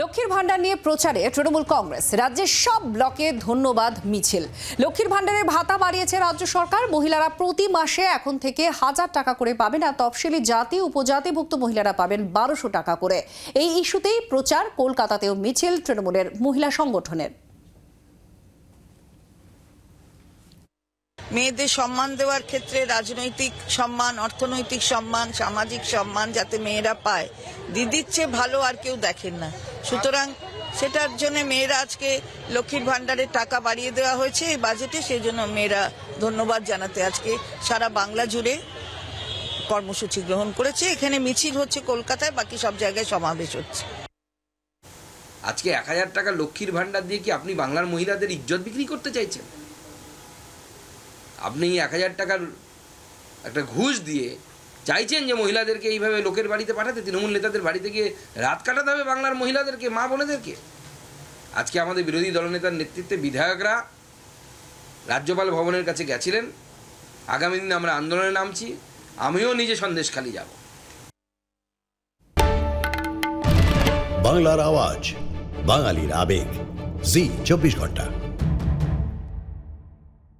লক্ষ্মীর ভাণ্ডার নিয়ে প্রচারে তৃণমূল কংগ্রেস। রাজ্যের সব ব্লকে ধন্যবাদ মিছিল। লক্ষ্মীর ভাণ্ডারের ভাতা বাড়িয়েছে রাজ্য সরকার। মহিলারা প্রতি মাসে এখন থেকে হাজার টাকা করে পাবেন আর তফসিলি জাতি, উপজাতিভুক্ত মহিলারা পাবেন বারোশো টাকা করে। এই ইস্যুতেই প্রচার। কলকাতাতেও মিছিল তৃণমূলের মহিলা সংগঠনের। মেয়েদের সম্মান দেওয়ার ক্ষেত্রে রাজনৈতিক সম্মান, অর্থনৈতিক সম্মান, সামাজিক সম্মান যাতে মেয়েরা পায়। দিদির চেয়ে ভালো আর কেউ দেখেন না। সুতরাং সেটার জন্য মেয়েরা আজকে লক্ষ্মীর ভাণ্ডারের টাকা বাড়িয়ে দেওয়া হয়েছে এই বাজেটে। সেই জন্য মেয়েরা ধন্যবাদ জানাতে আজকে সারা বাংলা জুড়ে কর্মসূচি গ্রহণ করেছে। এখানে মিছিল হচ্ছে কলকাতায়, বাকি সব জায়গায় সমাবেশ হচ্ছে। আজকে এক হাজার টাকা লক্ষ্মীর ভাণ্ডার দিয়ে কি আপনি বাংলার মহিলাদের ইজ্জত বিক্রি করতে চাইছেন? আপনি এক হাজার টাকার একটা ঘুষ দিয়ে চাইছেন যে মহিলাদেরকে এইভাবে লোকের বাড়িতে পাঠাতে, তৃণমূল নেতাদের বাড়িতে গিয়ে রাত কাটাতে হবে বাংলার মহিলাদেরকে, মা বোনেদেরকে। আজকে আমাদের বিরোধী দলনেতার নেতৃত্বে বিধায়করা রাজ্যপাল ভবনের কাছে গেছিলেন। আগামী দিনে আমরা আন্দোলনে নামছি, আমিও নিজে সন্দেশখালি যাব। বাংলার আওয়াজ, বাঙালির আবেগ, জি, চব্বিশ ঘণ্টা।